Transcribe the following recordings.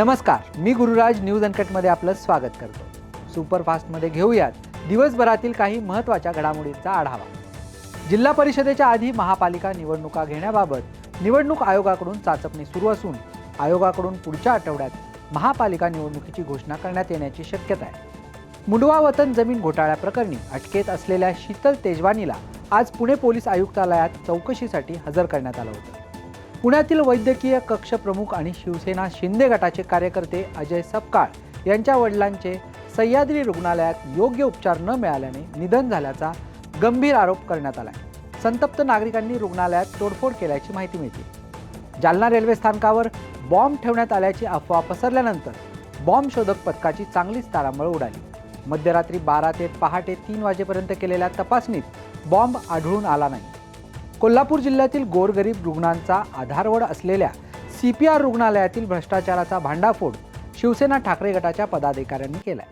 नमस्कार मी गुरुराज न्यूज अनकटमध्ये आपलं स्वागत करतो. सुपरफास्टमध्ये घेऊयात दिवसभरातील काही महत्त्वाच्या घडामोडींचा आढावा. जिल्हा परिषदेच्या आधी महापालिका निवडणुका घेण्याबाबत निवडणूक आयोगाकडून चाचपणी सुरू असून आयोगाकडून पुढच्या आठवड्यात महापालिका निवडणुकीची घोषणा करण्यात येण्याची शक्यता आहे. मुंडवा वतन जमीन घोटाळ्याप्रकरणी अटकेत असलेल्या शीतल तेजवानीला आज पुणे पोलीस आयुक्तालयात चौकशीसाठी हजर करण्यात आलं होतं. पुण्यातील वैद्यकीय कक्ष प्रमुख आणि शिवसेना शिंदे गटाचे कार्यकर्ते अजय सपकाळ यांच्या वडिलांचे सह्याद्री रुग्णालयात योग्य उपचार न मिळाल्याने निधन झाल्याचा गंभीर आरोप करण्यात आला संतप्त नागरिकांनी रुग्णालयात तोडफोड केल्याची माहिती मिळते. जालना रेल्वे स्थानकावर बॉम्ब ठेवण्यात आल्याची अफवा पसरल्यानंतर बॉम्ब शोधक पथकाची चांगलीच तारांबळ उडाली. मध्यरात्री बारा ते पहाटे तीन वाजेपर्यंत केलेल्या तपासणीत बॉम्ब आढळून आला नाही. कोल्हापूर जिल्ह्यातील गोरगरीब रुग्णांचा आधारवड असलेल्या सी पी आर रुग्णालयातील भ्रष्टाचाराचा भांडाफोड शिवसेना ठाकरे गटाच्या पदाधिकाऱ्यांनी केलाय.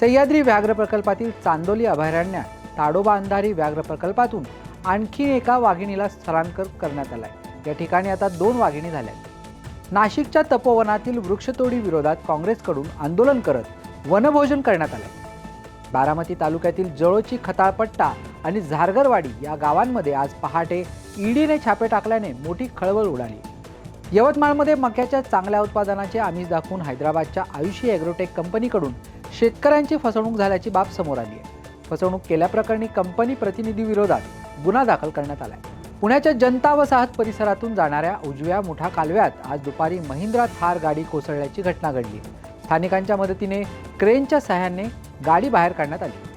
सह्याद्री व्याघ्र प्रकल्पातील चांदोली अभयारण्यात ताडोबा अंधारी व्याघ्र प्रकल्पातून आणखी एका वाघिणीला स्थलांतर करण्यात आलाय. या ठिकाणी आता दोन वाघिणी झाल्या आहेत. नाशिकच्या तपोवनातील वृक्षतोडी विरोधात काँग्रेसकडून आंदोलन करत वनभोजन करण्यात आलं बारामती तालुक्यातील जळोची खताळपट्टा आणि झारगरवाडी या गावांमध्ये आज पहाटे ईडीने छापे टाकल्याने मोठी खळबळ उडाली. यवतमाळमध्ये मक्याच्या चांगल्या उत्पादनाचे आमिष दाखवून हैदराबादच्या आयुषी ॲग्रोटेक कंपनीकडून शेतकऱ्यांची फसवणूक झाल्याची बाब समोर आली आहे. फसवणूक केल्याप्रकरणी कंपनी प्रतिनिधी विरोधात गुन्हा दाखल करण्यात आलाय. पुण्याच्या जनता वसाहत परिसरातून जाणाऱ्या उजव्या मुठा कालव्यात आज दुपारी महिंद्रा थार गाडी कोसळल्याची घटना घडली. स्थानिकांच्या मदतीने क्रेनच्या सहाय्याने गाडी बाहेर काढण्यात आली.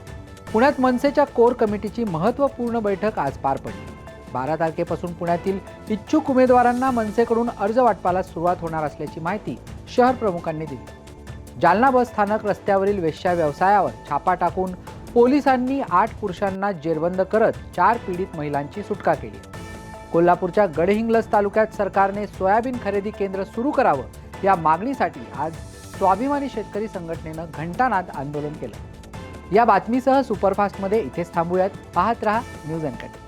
पुण्यात मनसेच्या कोर कमिटीची महत्त्वपूर्ण बैठक आज पार पडली. बारा तारखेपासून पुण्यातील इच्छुक उमेदवारांना मनसेकडून अर्ज वाटपाला सुरुवात होणार असल्याची माहिती शहर प्रमुखांनी दिली. जालना बस स्थानक रस्त्यावरील वेश्या व्यवसायावर छापा टाकून पोलिसांनी आठ पुरुषांना जेरबंद करत चार पीडित महिलांची सुटका केली. कोल्हापूरच्या गडहिंग्लज तालुक्यात सरकारने सोयाबीन खरेदी केंद्र सुरू करावं या मागणीसाठी आज स्वाभिमानी शेतकरी संघटनेनं घंटानाद आंदोलन केलं. या बातमीसह सुपरफास्टमध्ये इथेच थांबूयात. पाहत रहा न्यूज अँकट